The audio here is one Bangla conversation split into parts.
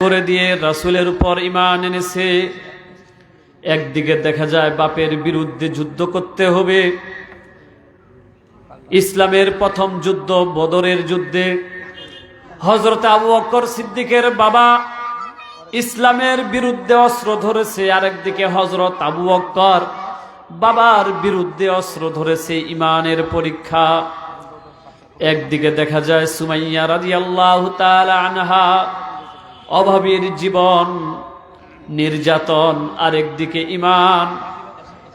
করে দিয়ে রাসুলের উপর ইমান এনেছে। একদিকে দেখা যায় বাপের বিরুদ্ধে যুদ্ধ করতে হবে। ইসলামের প্রথম যুদ্ধ বদরের যুদ্ধে। হজরত আবু বকর সিদ্দিকের বাবা ইসলামের বিরুদ্ধে অস্ত্র ধরেছে, আরেকদিকে হজরত আবু বকর বাবার বিরুদ্ধে অস্ত্র ধরেছে ইমানের পরীক্ষা। একদিকে দেখা যায় সুমাইয়া রাদিয়াল্লাহু তাআলা আনহা অভাবীর জীবন, নির্যাতন আরেকদিকে ইমান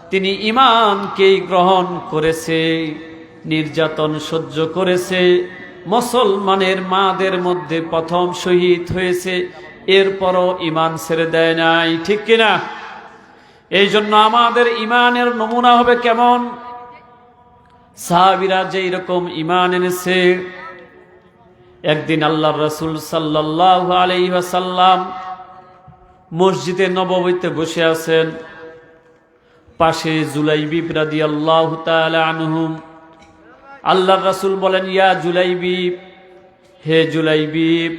তিনি ইমানকেই গ্রহণ করেছে, নির্যাতন সহ্য করেছে, মুসলমানের মাদের মধ্যে প্রথম শহীদ হয়েছে, এরপরও ইমান ছেড়ে দেয় নাই, ঠিক কিনা? এই জন্য আমাদের ইমানের নমুনা হবে কেমন? সাহাবিরা যেই রকম ইমান এনেছে একদিন আল্লাহ রসুল সাল্লাহ আলাইসাল্লাম মসজিদে নববীতে বসে আছেন। পাশে জুলাইবি রাদি আল্লাহ আনহুম। আল্লাহ রসুল বলেন, ইয়া জুলাইবি, হে জুলাই জুলাইবি,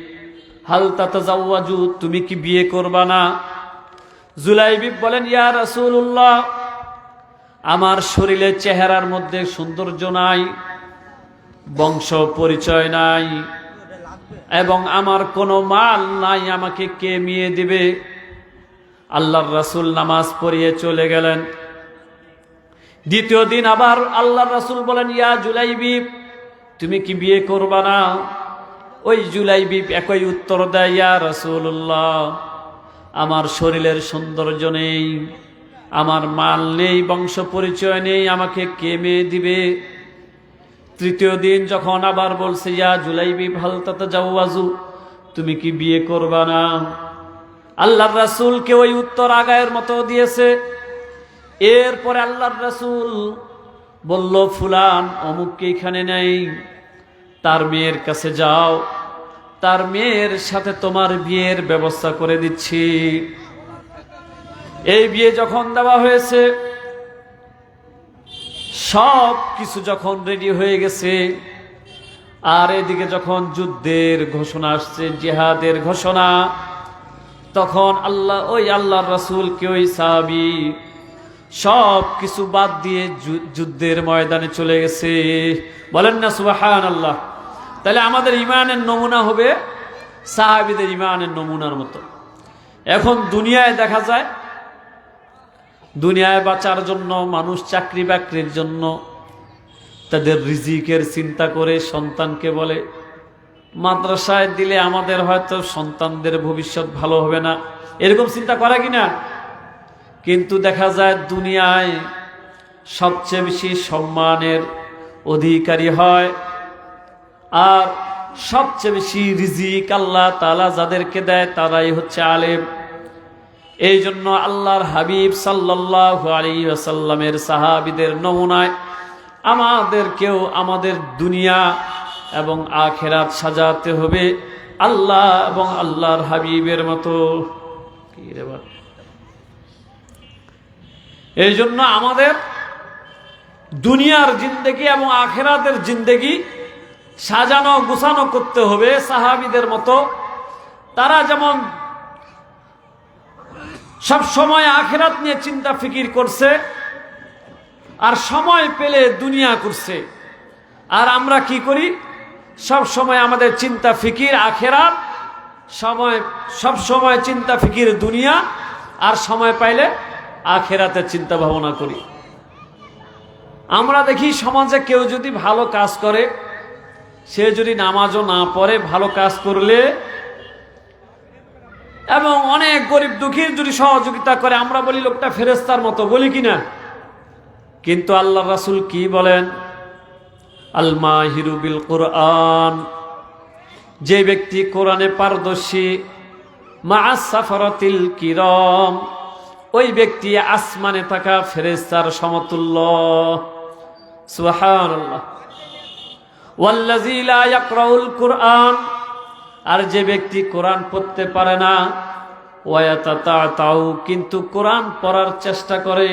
হাল তাতাজাওয়াজু, তুমি কি বিয়ে করবা না? জুলাইবি বলেন, ইয়া রসুল্লাহ আমার শরীরের চেহারার মধ্যে সৌন্দর্য নাই, বংশ পরিচয় নাই এবং আমার কোনো মাল নাই, আমাকে কে মিয়ে দিবে? আল্লাহর রাসুল নামাজ পড়িয়ে চলে গেলেন। দ্বিতীয় দিন আবার আল্লাহর রাসুল বলেন, ইয়া জুলাইবি, তুমি কি বিয়ে করবা না? ওই জুলাইবি একই উত্তর দেয়, ইয়া রাসুল্লাহ আমার শরীরের সৌন্দর্য নেই, আমার মাল নেই, বংশ পরিচয় নেই, আমাকে কে মেয়ে দিবে? তৃতীয় দিন যখন আবার বলছে, ইয়া জুলাইবি যাও বাজু তুমি কি বিয়ে করবা না? আল্লাহর রাসুলকে ওই উত্তর আগায়ের মতো দিয়েছে। এরপরে আল্লাহর রাসুল বলল, ফুলান অমুককে এখানে নেই। তার মেয়ের কাছে যাও। তার মেয়ের সাথে তোমার বিয়ের ব্যবস্থা করে দিচ্ছি। এই বিয়ে যখন দেওয়া হয়েছে সব কিছু যখন রেডি হয়ে গেছে, আর এদিকে যখন যুদ্ধের ঘোষণা আসছে, জেহাদের ঘোষণা, তখন আল্লাহ, ওই আল্লাহর রাসুলকে ওই সাহাবি সব কিছু বাদ দিয়ে যুদ্ধের ময়দানে চলে গেছে। বলেন না সুবাহান আল্লাহ তাহলে আমাদের ইমানের নমুনা হবে সাহাবিদের ইমানের নমুনার মতো। এখন দুনিয়ায় দেখা যায় দুনিয়ায় বাঁচার জন্য, মানুষ চাকরি বাকরির জন্য তাদের রিজিকের চিন্তা করে সন্তানকে বলে, মাদ্রাসায় দিলে আমাদের হয়তো সন্তানদের ভবিষ্যৎ ভালো হবে না। এরকম চিন্তা করা কিনা কিন্তু দেখা যায় দুনিয়ায় সবচেয়ে বেশি সম্মানের অধিকারী হয় আর সবচেয়ে বেশি রিজিক আল্লাহ তালা যাদেরকে দেয় তারাই হচ্ছে আলেম। এই জন্য আল্লাহর হাবিব সাল্লাহ আলী আসাল্লামের সাহাবিদের নমুনায় আমাদেরকেও আমাদের দুনিয়া এবং আখেরাত সাজাতে হবে। আল্লাহ এবং আল্লাহর হাবিবের মতো। এই জন্য আমাদের দুনিয়ার জিন্দেগি এবং আখেরাতের জিন্দেগি সাজানো, গুছানো করতে হবে সাহাবিদের মতো। তারা যেমন সব সময় আখেরাত নিয়ে চিন্তা ফিকির করছে, আর সময় পেলে দুনিয়া করছে। আর আমরা কি করি? সব সময় আমাদের চিন্তা ফিকির আখেরাত, সময়, সব সময় চিন্তা ফিকির দুনিয়া, আর সময় পাইলে আখেরাতের চিন্তা ভাবনা করি। আমরা দেখি সমাজে কেউ যদি ভালো কাজ করে, সে যদি নামাজও না পড়ে, ভালো কাজ করলে এবং অনেক গরিব দুঃখীর যদি সহযোগিতা করে, আমরা বলি লোকটা ফেরেস্তার মতো, বলি কিনা কিন্তু আল্লাহ রাসুল কি বলেন? আলমা হিরুবিল কোরআন যে ব্যক্তি কোরআনে পারদর্শী মা সাফারতিল কিরম, ওই ব্যক্তি আসমানে থাকা ফেরেস্তার সমতুল্য। সুবহানাল্লাহ। ওয়াল্লাযী লা ইয়াকরাউল কুরআন। আর যে ব্যক্তি কোরআন পড়তে পারে না তাও কিন্তু কোরআন পড়ার চেষ্টা করে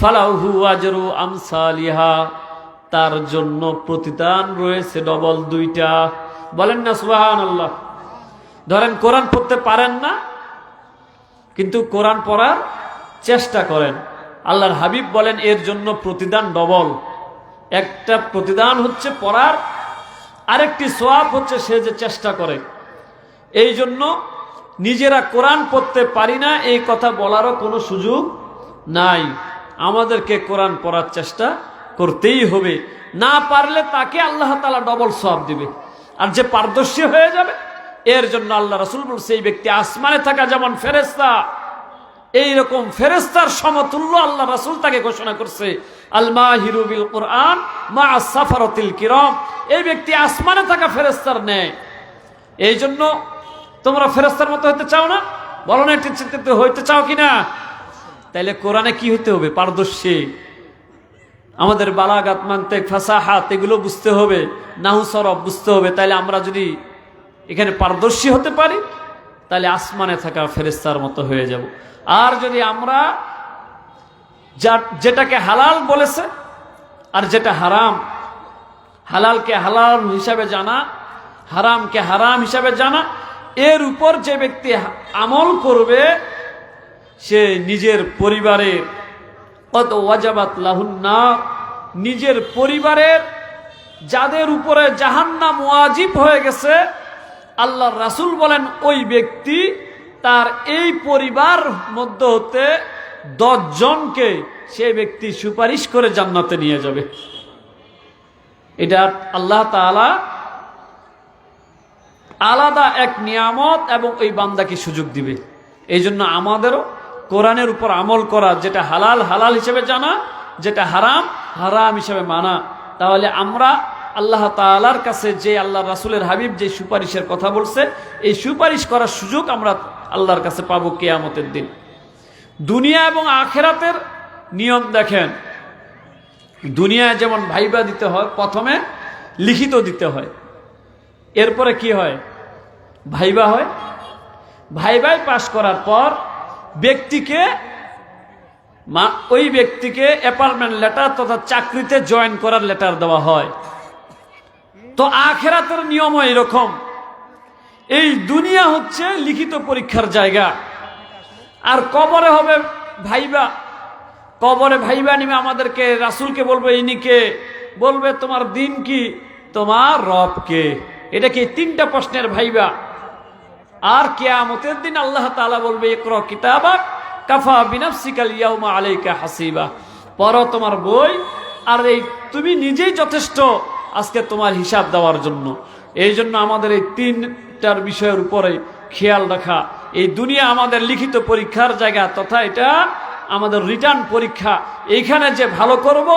ফালাহু আমসালিহা, তার জন্য প্রতিদান রয়েছে ডবল দুইটা। বলেন না সুবাহান আল্লাহ ধরেন কোরআন পড়তে পারেন না, কিন্তু কোরআন পড়ার চেষ্টা করেন। আল্লাহর হাবিব বলেন, এর জন্য প্রতিদান ডবল। একটা প্রতিদান হচ্ছে পড়ার আরেকটি সোয়াব হচ্ছে সে যে চেষ্টা করে। এই জন্য নিজেরা কোরআন পড়তে পারি না, এই কথা বলারও কোনো সুযোগ নাই। আমাদেরকে কোরআন পড়ার চেষ্টা করতেই হবে। না পারলে তাকে আল্লাহ তালা ডবল সব দিবে। আর যে পারদর্শী হয়ে যাবে, এর জন্য আল্লাহ রসুল এই ব্যক্তি আসমানে থাকা যেমন ফেরেস্তা এইরকম ফেরেস্তার সমতুল্য আল্লাহ রাসুল তাকে ঘোষণা করছে আলমা হিরুবিল কোরআন মা সাফারতিল কিরম। এই ব্যক্তি আসমানে থাকা ফেরেস্তার নেয় এই জন্য তোমরা ফেরেস্তার মতো হতে চাও না? বলো না, একটি চিন্তিত হইতে চাও কি না তাইলে কোরআনে কি হতে হবে? পারদর্শী। আমাদের বালাগাত মানতে ফাসাহাত, এগুলো বুঝতে হবে। নাহু সরব বুঝতে হবে। তাইলে আমরা যদি এখানে পারদর্শী হতে পারি তাহলে আসমানে থাকা ফেরেস্তার মতো হয়ে যাব। আর যদি আমরা যেটাকে হালাল বলেছে আর যেটা হারাম, হালালকে হালাল হিসাবে জানা, হারামকে হারাম হিসাবে জানা, এর উপর যে ব্যক্তি আমল করবে, সে নিজের পরিবারের কত ওয়াজাবাত লাহুন্না নিজের পরিবারের যাদের উপরে জাহান্নাম ওয়াজিব হয়ে গেছে আল্লাহ রাসুল বলেন, ওই ব্যক্তি তার এই পরিবার মধ্য হতে জনকে সে ব্যক্তি সুপারিশ করে জান্নাতে নিয়ে যাবে। এটা আল্লাহ তাআলা আলাদা এক নিয়ামত এবং ওই বান্দাকে সুযোগ দিবে। এই জন্য আমাদেরও কোরআনের উপর আমল করা যেটা হালাল হালাল হিসেবে জানা, যেটা হারাম হারাম হিসেবে মানা। তাহলে আমরা আল্লাহ তালার কাছে যে আল্লাহ রাসুলের হাবিব যে সুপারিশের কথা বলছে, এই সুপারিশ করার সুযোগ আমরা আল্লাহর কাছে পাবো কেয়ামতের দিন। দুনিয়া এবং আখেরাতের নিয়ম দেখেন। দুনিয়ায় যেমন ভাইবা দিতে হয়, প্রথমে লিখিত দিতে হয়। এরপরে কি হয়? ভাইবা হয়। ভাইবাই পাশ করার পর ব্যক্তিকে ওই ব্যক্তিকে অ্যাপার্টমেন্ট লেটার তথা চাকরিতে জয়েন করার লেটার দেওয়া হয়। তো আখেরাতের নিয়মও এরকম এই দুনিয়া হচ্ছে লিখিত পরীক্ষার জায়গা। আর কবরে হবে ভাইবা। কবরে ভাইবা নিবে আমাদেরকে, রাসুলকে বলবে ইনিকে বলবে, তোমার দিন কি? তোমার রব কে? এটা কি তিনটা প্রশ্নের ভাইবা? আর কেয়ামতের দিন আল্লাহ তাআলা বলবে একর কিতাবাক কাফা বিনাফসিকাল ইয়াউমা আলাইকা হাসিবা। পড়ো তোমার বই। আর এই তুমি নিজেই যথেষ্ট। আজকে তোমার হিসাব দেওয়ার জন্য। এই জন্য আমাদের এই তিনটার বিষয়ের উপরে খেয়াল রাখা। এই দুনিয়া আমাদের লিখিত পরীক্ষার জায়গা, তথা এটা আমাদের রিটার্ন পরীক্ষা। এইখানে যে ভালো করব,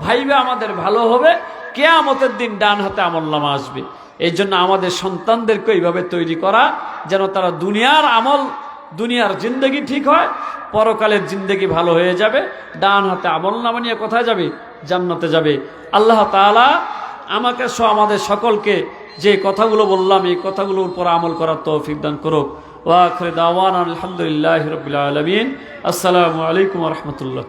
ভাইবে আমাদের ভালো হবে, কেয়ামতের দিন ডান হাতে আমল্লামা আসবে। এই জন্য আমাদের সন্তানদেরকে এইভাবে তৈরি করা, যেন তারা দুনিয়ার আমল, দুনিয়ার জিন্দগি ঠিক হয়, পরকালের জিন্দগি ভালো হয়ে যাবে, ডান হাতে আমল নামা নিয়ে কোথায় যাবে? জান্নাতে যাবে। আল্লাহ তাআলা আমাকে সহ আমাদের সকলকে যে কথাগুলো বললাম, এই কথাগুলোর উপর আমল করার তৌফিক দান করুক। ওয়াখরে দাওয়ান আলহামদুলিল্লাহ রবিল আসসালামু আলাইকুম রহমতুল্লাহ।